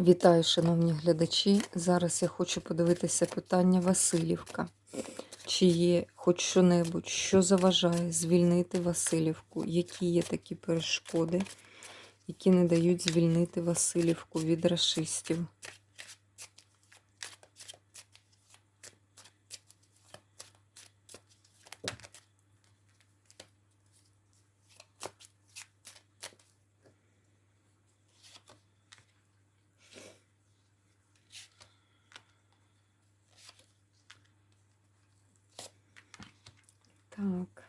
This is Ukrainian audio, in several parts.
Вітаю, шановні глядачі. Зараз я хочу подивитися питання Васильівка. Чи є хоч що-небудь, що заважає звільнити Васильівку? Які є такі перешкоди, які не дають звільнити Васильівку від расистів? Так.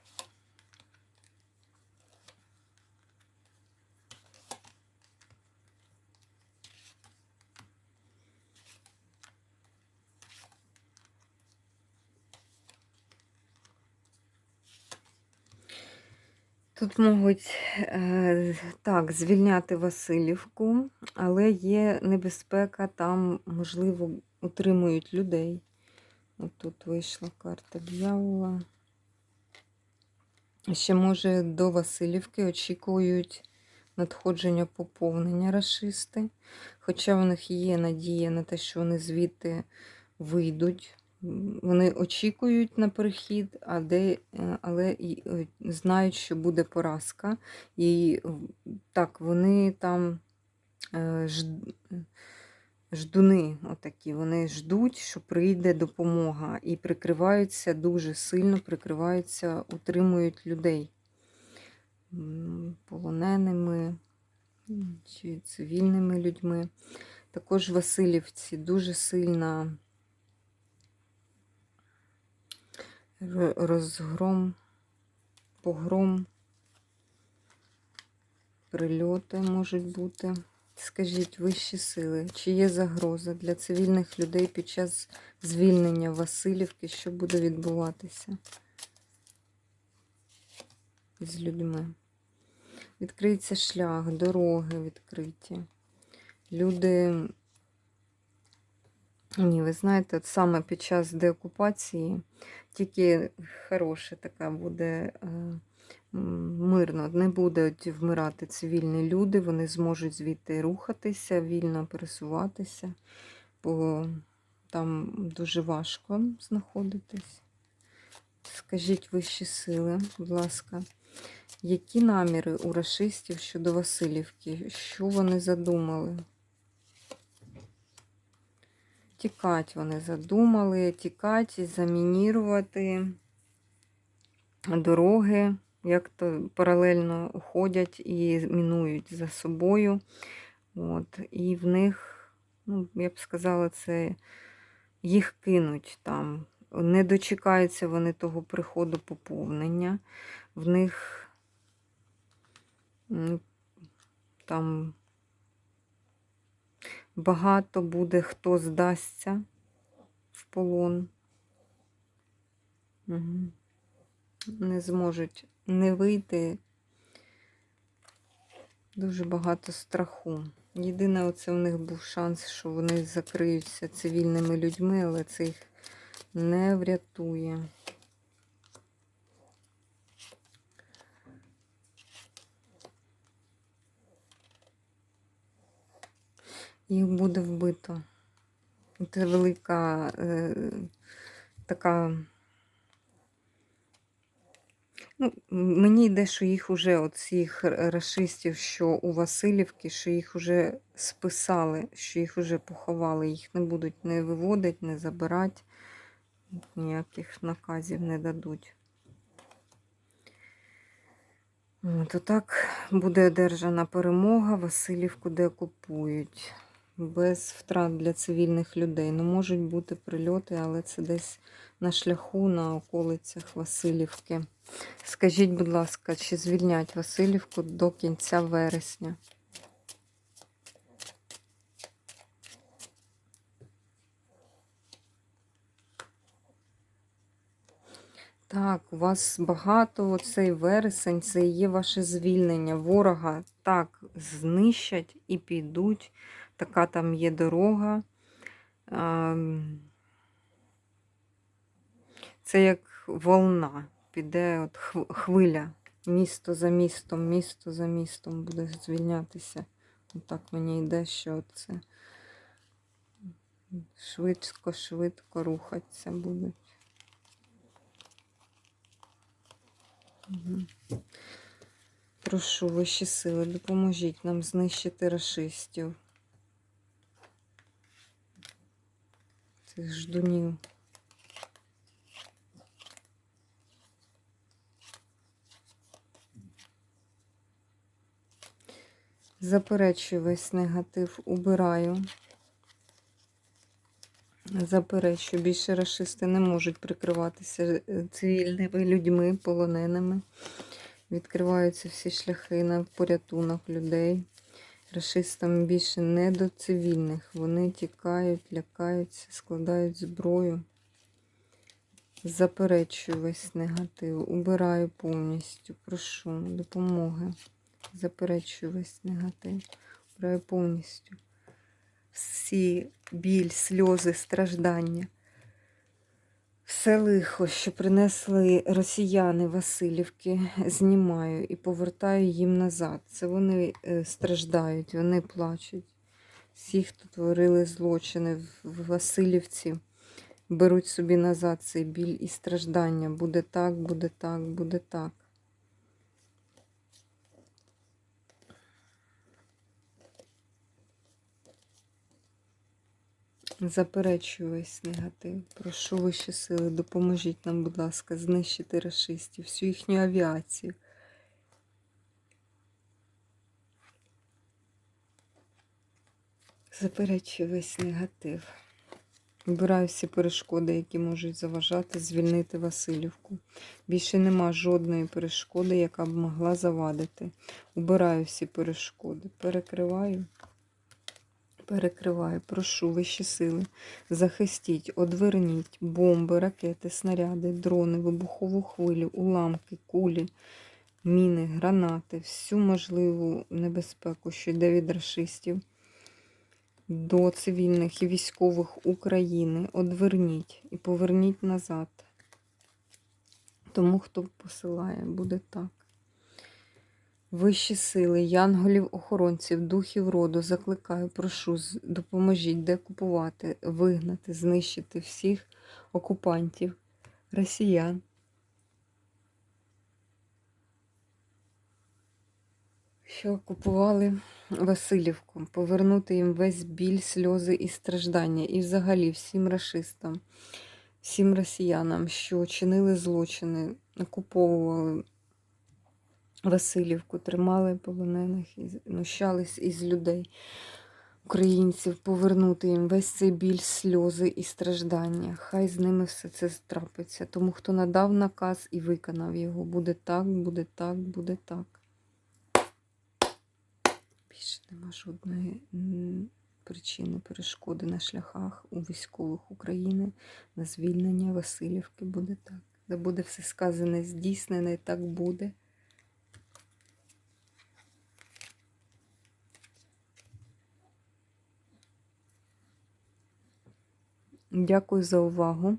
Тут можуть е, так звільняти Васильівку, але є небезпека, там, можливо, утримують людей. От тут вийшла карта дьявола. Ще, може, до Васильівки очікують надходження поповнення рашисти. Хоча в них є надія на те, що вони звідти вийдуть. Вони очікують на перехід, а де, е, але е, знають, що буде поразка. І так, вони там е, жд- ждуни, отакі, вони ждуть, що прийде допомога, і прикриваються дуже сильно, прикриваються, утримують людей полоненими чи цивільними людьми. Також Васильівці дуже сильна розгром, погром, прильоти можуть бути. Скажіть, вищі сили, чи є загроза для цивільних людей під час звільнення Васильівки, що буде відбуватися з людьми? Відкриється шлях, дороги відкриті. Люди, ні, ви знаєте, от саме під час деокупації тільки хороша така буде е, мирно, не будуть вмирати цивільні люди, вони зможуть звідти рухатися, вільно пересуватися, бо там дуже важко знаходитись. Скажіть вищі сили, будь ласка, які наміри у рашистів щодо Васильівки? Що вони задумали? Тікать вони задумали, тікать, замінірувати дороги, як то паралельно уходять і мінують за собою. От. І в них, ну, я б сказала, це їх кинуть там. Не дочекаються вони того приходу поповнення. В них там багато буде хто здасться в полон. Угу. Не зможуть не вийти. Дуже багато страху. Єдине, оце в них був шанс, що вони закриються цивільними людьми, але це їх не врятує. Їх буде вбито. Це велика е, така. Ну, мені йде, що їх уже, от цих расистів, що у Васильівки, що їх вже списали, що їх вже поховали, їх не будуть не виводити, не забирати, ніяких наказів не дадуть. От, отак буде одержана перемога, Васильівку деокупують. Без втрат для цивільних людей. Ну, можуть бути прильоти, але це десь на шляху, на околицях Васильівки. Скажіть, будь ласка, чи звільнять Васильівку до кінця вересня? Так, у вас багато оцей вересень, це і є ваше звільнення. Ворога так знищать і підуть. Така там є дорога. Це як волна. Піде от хвиля. Місто за містом, місто за містом буде звільнятися Так мені йде, що це швидко-швидко рухатися будуть. Мгм. Прошу вищі сили, допоможіть нам знищити рашистів. Цих ждунів. Заперечую весь негатив, убираю. Заперечую, більше рашисти не можуть прикриватися е, цивільними людьми, полоненими. Відкриваються всі шляхи на порятунок людей. Рашистам більше не до цивільних. Вони тікають, лякаються, складають зброю. Заперечую весь негатив, убираю повністю, прошу допомоги. Заперечую весь негатив, убираю повністю. Всі біль, сльози, страждання. Все лихо, що принесли росіяни Васильівки, знімаю і повертаю їм назад. Це вони е, страждають, вони плачуть. Всі, хто творили злочини в- в Васильівці, беруть собі назад цей біль і страждання. Буде так, буде так, буде так. Заперечую весь негатив. Прошу вищі сили, допоможіть нам, будь ласка, знищити рашистів, всю їхню авіацію. Заперечую весь негатив. Вибираю всі перешкоди, які можуть заважати звільнити Васильівку. Більше нема жодної перешкоди, яка б могла завадити. Убираю всі перешкоди, перекриваю. Перекриваю, прошу вищі сили. Захистіть, одверніть бомби, ракети, снаряди, дрони, вибухову хвилю, уламки, кулі, міни, гранати, всю можливу небезпеку, що йде від рашистів до цивільних і військових України. Одверніть і поверніть назад. Тому, хто посилає, буде так. Вищі сили, янголів, охоронців, духів роду закликаю, прошу, допоможіть декупувати, вигнати, знищити всіх окупантів, росіян. Що окупували Васильівку, повернути їм весь біль, сльози і страждання, і взагалі всім рашистам, всім росіянам, що чинили злочини, окуповували Васильівку, тримали полонених і знущались із людей, українців, повернути їм весь цей біль, сльози і страждання. Хай з ними все це трапиться. Тому хто надав наказ і виконав його, буде так, буде так, буде так. Більше нема жодної причини перешкоди на шляхах у військових України на звільнення Васильівки буде так. Де буде все сказане, здійснене, так буде. Дякую за увагу.